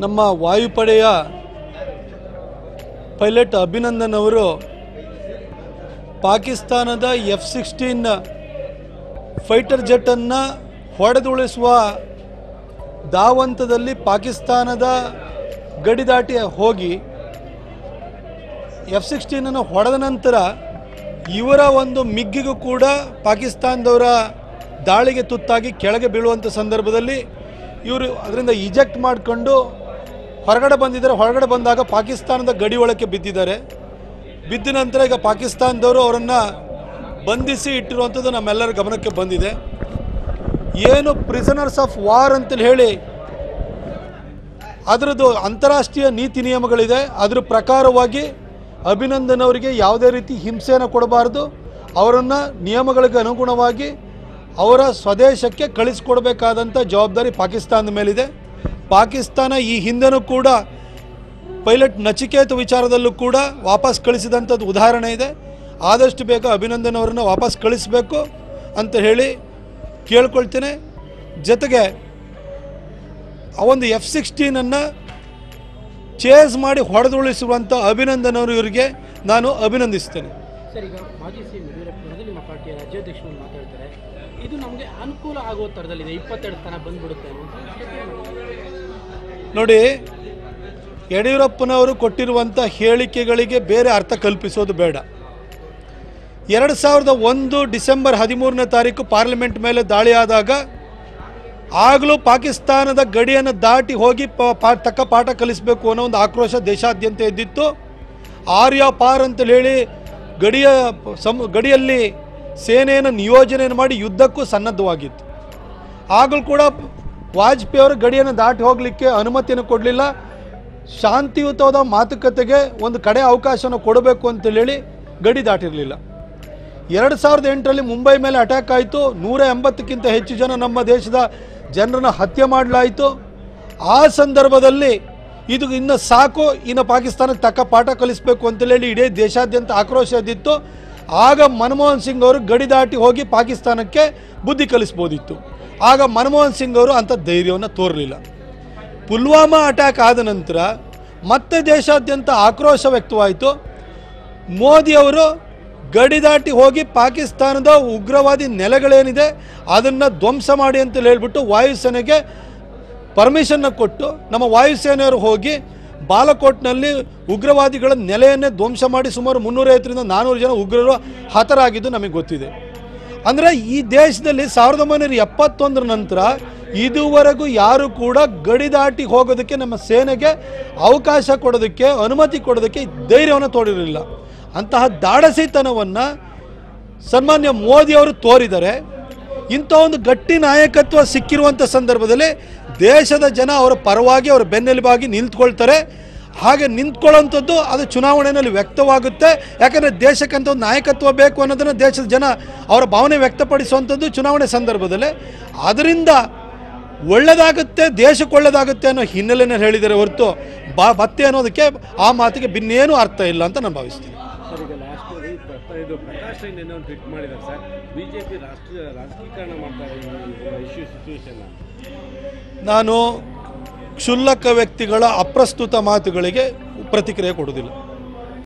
ನಮ್ಮ ವಾಯುಪಡೆಯ ಪೈಲಟ್ ಅಭಿನಂದನ್ ಅವರು ಪಾಕಿಸ್ತಾನದ ಎಫ್ ಸಿಕ್ಸ್ಟೀನ್ ಫೈಟರ್ ಜೆಟ್ಟನ್ನು ಹೊಡೆದುಳಿಸುವ ದಾವಂತದಲ್ಲಿ ಪಾಕಿಸ್ತಾನದ ಗಡಿ ದಾಟಿ ಹೋಗಿ ಎಫ್ ಸಿಕ್ಸ್ಟೀನನ್ನು ಹೊಡೆದ ನಂತರ ಇವರ ಒಂದು ಮಿಗ್ಗಿಗೂ ಕೂಡ ಪಾಕಿಸ್ತಾನದವರ ದಾಳಿಗೆ ತುತ್ತಾಗಿ ಕೆಳಗೆ ಬೀಳುವಂಥ ಸಂದರ್ಭದಲ್ಲಿ ಇವರು ಅದರಿಂದ ಇಜೆಕ್ಟ್ ಮಾಡಿಕೊಂಡು ಹೊರಗಡೆ ಬಂದಿದ್ದಾರೆ. ಹೊರಗಡೆ ಬಂದಾಗ ಪಾಕಿಸ್ತಾನದ ಗಡಿ ಒಳಕ್ಕೆ ಬಿದ್ದಿದ್ದಾರೆ. ಬಿದ್ದ ನಂತರ ಈಗ ಪಾಕಿಸ್ತಾನದವರು ಅವರನ್ನು ಬಂಧಿಸಿ ಇಟ್ಟಿರುವಂಥದ್ದು ನಮ್ಮೆಲ್ಲರ ಗಮನಕ್ಕೆ ಬಂದಿದೆ. ಏನು ಪ್ರಿಸನರ್ಸ್ ಆಫ್ ವಾರ್ ಅಂತೇಳಿ ಹೇಳಿ, ಅದರದ್ದು ಅಂತಾರಾಷ್ಟ್ರೀಯ ನೀತಿ ನಿಯಮಗಳಿದೆ. ಅದರ ಪ್ರಕಾರವಾಗಿ ಅಭಿನಂದನ್ ಅವರಿಗೆ ಯಾವುದೇ ರೀತಿ ಹಿಂಸೆಯನ್ನು ಕೊಡಬಾರ್ದು. ಅವರನ್ನು ನಿಯಮಗಳಿಗೆ ಅನುಗುಣವಾಗಿ ಅವರ ಸ್ವದೇಶಕ್ಕೆ ಕಳಿಸ್ಕೊಡ್ಬೇಕಾದಂಥ ಜವಾಬ್ದಾರಿ ಪಾಕಿಸ್ತಾನದ ಮೇಲಿದೆ. ಪಾಕಿಸ್ತಾನ ಈ ಹಿಂದೆನೂ ಕೂಡ ಪೈಲಟ್ ನಚಿಕೇತ ವಿಚಾರದಲ್ಲೂ ಕೂಡ ವಾಪಸ್ ಕಳಿಸಿದಂಥದ್ದು ಉದಾಹರಣೆ ಇದೆ. ಆದಷ್ಟು ಬೇಗ ಅಭಿನಂದನ್ ಅವರನ್ನು ವಾಪಸ್ ಕಳಿಸಬೇಕು ಅಂತ ಹೇಳಿ ಕೇಳ್ಕೊಳ್ತೇನೆ. ಜೊತೆಗೆ ಆ ಒಂದು ಎಫ್ ಸಿಕ್ಸ್ಟೀನನ್ನು ಚೇಸ್ ಮಾಡಿ ಹೊಡೆದುಳಿಸುವಂಥ ಅಭಿನಂದನ್ ಅವರು ಇವರಿಗೆ. ನಾನು ಅಭಿನಂದಿಸ್ತೇನೆ. ಸರ್ ಈಗ ಮಾಜಿ ಸಿ ಎಂ ಯಡಿಯೂರಪ್ಪನವರು ನಿಮ್ಮ ಪಾರ್ಟಿಯ ರಾಜ್ಯಾಧ್ಯಕ್ಷರು ಮಾತಾಡ್ತಾರೆ. ಇದು ನಮಗೆ ಅನುಕೂಲ ಆಗುವ ಥರದಲ್ಲಿದೆ ಇಪ್ಪತ್ತೆರಡು ಸ್ಥಾನ ಬಂದ್ಬಿಡುತ್ತೆ ನೋಡಿ ಯಡಿಯೂರಪ್ಪನವರು ಕೊಟ್ಟಿರುವಂಥ ಹೇಳಿಕೆಗಳಿಗೆ ಬೇರೆ ಅರ್ಥ ಕಲ್ಪಿಸೋದು ಬೇಡ. ಎರಡು ಸಾವಿರದ ಒಂದು ಡಿಸೆಂಬರ್ ಹದಿಮೂರನೇ ತಾರೀಕು ಪಾರ್ಲಿಮೆಂಟ್ ಮೇಲೆ ದಾಳಿ ಆದಾಗ ಆಗಲೂ ಪಾಕಿಸ್ತಾನದ ಗಡಿಯನ್ನು ದಾಟಿ ಹೋಗಿ ತಕ್ಕ ಪಾಠ ಕಲಿಸಬೇಕು ಅನ್ನೋ ಒಂದು ಆಕ್ರೋಶ ದೇಶಾದ್ಯಂತ ಇದ್ದಿತ್ತು ಆರ್ಯ ಪಾರ್ ಅಂತೇಳಿ ಹೇಳಿ ಗಡಿಯ ಸಮ ಗಡಿಯಲ್ಲಿ ಸೇನೆಯನ್ನು ನಿಯೋಜನೆಯನ್ನು ಮಾಡಿ ಯುದ್ಧಕ್ಕೂ ಸನ್ನದ್ಧವಾಗಿತ್ತು. ಆಗಲೂ ಕೂಡ ವಾಜಪೇಯಿ ಅವರು ಗಡಿಯನ್ನು ದಾಟಿ ಹೋಗಲಿಕ್ಕೆ ಅನುಮತಿಯನ್ನು ಕೊಡಲಿಲ್ಲ. ಶಾಂತಿಯುತವಾದ ಮಾತುಕತೆಗೆ ಒಂದು ಕಡೆ ಅವಕಾಶನ ಕೊಡಬೇಕು ಅಂತೇಳಿ ಗಡಿ ದಾಟಿರಲಿಲ್ಲ. ಎರಡು ಸಾವಿರದ ಎಂಟರಲ್ಲಿ ಮುಂಬೈ ಮೇಲೆ ಅಟ್ಯಾಕ್ ಆಯಿತು. ನೂರ ಎಂಬತ್ತಕ್ಕಿಂತ ಹೆಚ್ಚು ಜನ ನಮ್ಮ ದೇಶದ ಜನರನ್ನು ಹತ್ಯೆ ಮಾಡಲಾಯಿತು. ಆ ಸಂದರ್ಭದಲ್ಲಿ ಇದು ಇನ್ನು ಸಾಕು, ಇನ್ನು ಪಾಕಿಸ್ತಾನಕ್ಕೆ ತಕ್ಕ ಪಾಠ ಕಲಿಸಬೇಕು ಅಂತೇಳಿ ಇಡೀ ದೇಶಾದ್ಯಂತ ಆಕ್ರೋಶ ಇದ್ದಿತ್ತು ಆಗ ಮನಮೋಹನ್ ಸಿಂಗ್ ಅವರು ಗಡಿ ದಾಟಿ ಹೋಗಿ ಪಾಕಿಸ್ತಾನಕ್ಕೆ ಬುದ್ಧಿ ಕಲಿಸ್ಬೋದಿತ್ತು. ಆಗ ಮನಮೋಹನ್ ಸಿಂಗ್ ಅವರು ಅಂಥ ಧೈರ್ಯವನ್ನು ತೋರಲಿಲ್ಲ. ಪುಲ್ವಾಮಾ ಅಟ್ಯಾಕ್ ಆದ ನಂತರ ಮತ್ತೆ ದೇಶಾದ್ಯಂತ ಆಕ್ರೋಶ ವ್ಯಕ್ತವಾಯಿತು. ಮೋದಿ ಅವರು ಗಡಿ ದಾಟಿ ಹೋಗಿ ಪಾಕಿಸ್ತಾನದ ಉಗ್ರವಾದಿ ನೆಲೆಗಳೇನಿದೆ ಅದನ್ನು ಧ್ವಂಸ ಮಾಡಿ ಅಂತ ಹೇಳ್ಬಿಟ್ಟು ವಾಯುಸೇನೆಗೆ ಪರ್ಮಿಷನ್ನ ಕೊಟ್ಟು ನಮ್ಮ ವಾಯುಸೇನೆಯವರು ಹೋಗಿ ಬಾಲಕೋಟ್ನಲ್ಲಿ ಉಗ್ರವಾದಿಗಳ ನೆಲೆಯನ್ನೇ ಧ್ವಂಸ ಮಾಡಿ ಸುಮಾರು ಮುನ್ನೂರೈವತ್ತರಿಂದ ನಾನ್ನೂರು ಜನ ಉಗ್ರರು ಹತರಾಗಿದ್ದು ನಮಗೆ ಗೊತ್ತಿದೆ. ಅಂದರೆ ಈ ದೇಶದಲ್ಲಿ ಸಾವಿರದ ಒಂಬೈನೂರ ಎಪ್ಪತ್ತೊಂದರ ನಂತರ ಇದುವರೆಗೂ ಯಾರು ಕೂಡ ಗಡಿ ದಾಟಿ ಹೋಗೋದಕ್ಕೆ ನಮ್ಮ ಸೇನೆಗೆ ಅವಕಾಶ ಕೊಡೋದಕ್ಕೆ, ಅನುಮತಿ ಕೊಡೋದಕ್ಕೆ ಧೈರ್ಯವನ್ನು ತೋರಿರಲಿಲ್ಲ ಅಂತಹ ದಾಡಸಿತನವನ್ನು ಸನ್ಮಾನ್ಯ ಮೋದಿಯವರು ತೋರಿದರೆ ಇಂಥ ಒಂದು ಗಟ್ಟಿ ನಾಯಕತ್ವ ಸಿಕ್ಕಿರುವಂಥ ಸಂದರ್ಭದಲ್ಲಿ ದೇಶದ ಜನ ಅವರ ಪರವಾಗಿ, ಅವರ ಬೆನ್ನೆಲುಬಾಗಿ ನಿಂತ್ಕೊಳ್ತಾರೆ. ಹಾಗೆ ನಿಂತ್ಕೊಳ್ಳೋಂಥದ್ದು ಅದು ಚುನಾವಣೆಯಲ್ಲಿ ವ್ಯಕ್ತವಾಗುತ್ತೆ. ಯಾಕಂದರೆ ದೇಶಕ್ಕಂತ ಒಂದು ನಾಯಕತ್ವ ಬೇಕು ಅನ್ನೋದನ್ನು ದೇಶದ ಜನ ಅವರ ಭಾವನೆ ವ್ಯಕ್ತಪಡಿಸುವಂಥದ್ದು ಚುನಾವಣೆ ಸಂದರ್ಭದಲ್ಲಿ. ಅದರಿಂದ ಒಳ್ಳೆಯದಾಗುತ್ತೆ ದೇಶಕ್ಕೆ ಒಳ್ಳೆಯದಾಗುತ್ತೆ ಅನ್ನೋ ಹಿನ್ನೆಲೆಯಲ್ಲಿ ಹೇಳಿದರೆ ಹೊರತು ಬತ್ತೆ ಅನ್ನೋದಕ್ಕೆ ಆ ಮಾತಿಗೆ ಭಿನ್ನೇನೂ ಅರ್ಥ ಇಲ್ಲ ಅಂತ ನಾನು ಭಾವಿಸ್ತೀನಿ. ಸರ್ ಈಗ ಲಾಸ್ಟ್ ಇದು ಪ್ರಕಾಶ್ ರೈ ಏನೋ ಟ್ವೀಟ್ ಮಾಡಿದ್ದಾರೆ ಸರ್. ಬಿ ಜೆ ಪಿ ರಾಷ್ಟ್ರೀಯ ರಾಜಕೀಕರಣ ಮಾಡ್ತಾರೆ ಇಶ್ಯೂ ಸಿಚುವೇಶನ್ ನಾನು ಕ್ಷುಲ್ಲಕ ವ್ಯಕ್ತಿಗಳ ಅಪ್ರಸ್ತುತ ಮಾತುಗಳಿಗೆ ಪ್ರತಿಕ್ರಿಯೆ ಕೊಡೋದಿಲ್ಲ